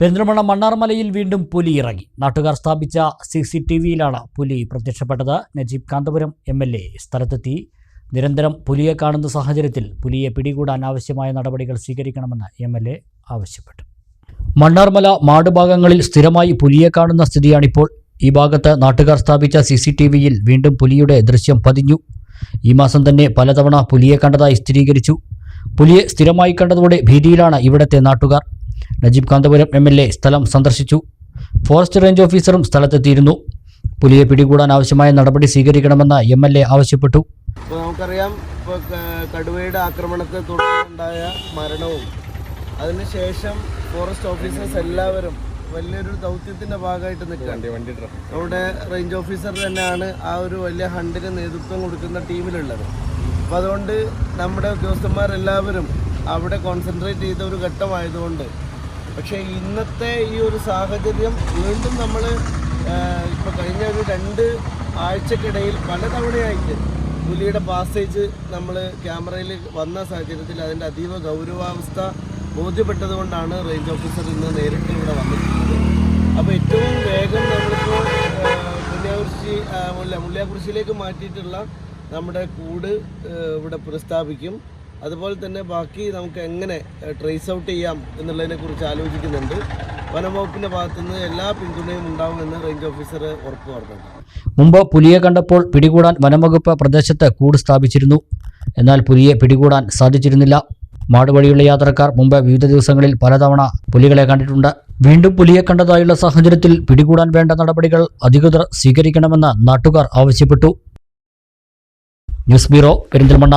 പെരിന്തൽമണ്ണ മണ്ണാർമലയിൽ വീണ്ടും പുലി ഇറങ്ങി. നാട്ടുകാർ സ്ഥാപിച്ച സി സി ടി വിയിലാണ് പുലി പ്രത്യക്ഷപ്പെട്ടത്. Najeeb Kanthapuram M L A സ്ഥലത്തെത്തി. നിരന്തരം പുലിയെ കാണുന്ന സാഹചര്യത്തിൽ പുലിയെ പിടികൂടാൻ ആവശ്യമായ നടപടികൾ സ്വീകരിക്കണമെന്ന് എം എൽ എ ആവശ്യപ്പെട്ടു. മണ്ണാർമല മാടുഭാഗങ്ങളിൽ സ്ഥിരമായി പുലിയെ കാണുന്ന സ്ഥിതിയാണിപ്പോൾ. ഈ ഭാഗത്ത് നാട്ടുകാർ സ്ഥാപിച്ച സി സി ടി വിയിൽ വീണ്ടും പുലിയുടെ ദൃശ്യം പതിഞ്ഞു. ഈ മാസം തന്നെ പലതവണ പുലിയെ കണ്ടതായി സ്ഥിരീകരിച്ചു. പുലിയെ സ്ഥിരമായി കണ്ടതോടെ ഭീതിയിലാണ് ഇവിടത്തെ നാട്ടുകാർ. Najeeb Kanthapuram M L A സ്ഥലം സന്ദർശിച്ചു. ഫോറസ്റ്റ് റേഞ്ച് ഓഫീസറും സ്ഥലത്തെത്തിയിരുന്നു. പുലിയെ പിടികൂടാൻ ആവശ്യമായ നടപടി സ്വീകരിക്കണമെന്ന് എം എൽ എ ആവശ്യപ്പെട്ടു. ഇപ്പോൾ നമുക്കറിയാം ഇപ്പോൾ കടുവയുടെ ആക്രമണത്തെ തുടർന്നുണ്ടായ മരണവും അതിനുശേഷം ഫോറസ്റ്റ് ഓഫീസേഴ്സ് എല്ലാവരും വലിയൊരു ദൗത്യത്തിന്റെ ഭാഗമായിട്ട് നിൽക്കുകയാണ്. നമ്മുടെ റേഞ്ച് ഓഫീസർ തന്നെയാണ് ആ ഒരു വലിയ ഹണ്ടിന് നേതൃത്വം കൊടുക്കുന്ന ടീമിലുള്ളത്. അപ്പം അതുകൊണ്ട് നമ്മുടെ ഉദ്യോഗസ്ഥന്മാരെല്ലാവരും അവിടെ കോൺസെൻട്രേറ്റ് ചെയ്ത ഒരു ഘട്ടമായതുകൊണ്ട് പക്ഷേ ഇന്നത്തെ ഈ ഒരു സാഹചര്യം വീണ്ടും നമ്മൾ ഇപ്പോൾ കഴിഞ്ഞ ഒരു രണ്ട് ആഴ്ചക്കിടയിൽ പലതവണയായിട്ട് പുലിയുടെ പാസേജ് നമ്മൾ ക്യാമറയിൽ വന്ന സാഹചര്യത്തിൽ അതിന്റെ അതീവ ഗൗരവാവസ്ഥ ബോധ്യപ്പെട്ടതുകൊണ്ടാണ് റേഞ്ച് ഓഫീസർ ഇന്ന് നേരിട്ട് ഇവിടെ വന്നിട്ടുള്ളത്. അപ്പോൾ ഏറ്റവും വേഗം നമ്മളിപ്പോൾ മുല്യാകുറിശി ആ, മുല്ല മുല്യാകുറിശിയിലേക്ക് മാറ്റിയിട്ടുള്ള നമ്മുടെ കൂട് ഇവിടെ പ്രസ്താവിക്കും അതുപോലെ തന്നെ ബാക്കി നമുക്ക് എങ്ങനെ ട്രേസ് ഔട്ട് ചെയ്യാം എന്നുള്ളതിനെ കുറിച്ച് ആലോചിക്കുന്നുണ്ട്. വനംവകുപ്പിന്റെ ഭാഗത്തുനിന്ന് എല്ലാ പിന്തുണയും ഉണ്ടാവുമെന്ന് റേഞ്ച് ഓഫീസർ ഉറപ്പ് മുമ്പ് പുലിയെ കണ്ടപ്പോൾ പിടികൂടാൻ വനംവകുപ്പ് പ്രദേശത്ത് കൂട് സ്ഥാപിച്ചിരുന്നു. എന്നാൽ പുലിയെ പിടികൂടാൻ സാധിച്ചിരുന്നില്ല. മാടുവഴിയുള്ള യാത്രക്കാർ മുമ്പ് വിവിധ ദിവസങ്ങളിൽ പലതവണ പുലികളെ കണ്ടിട്ടുണ്ട്. വീണ്ടും പുലിയെ കണ്ടതായുള്ള സാഹചര്യത്തിൽ പിടികൂടാൻ വേണ്ട നടപടികൾ അധികൃതർ സ്വീകരിക്കണമെന്ന് നാട്ടുകാർ ആവശ്യപ്പെട്ടു. News bureau Perinthalmanna.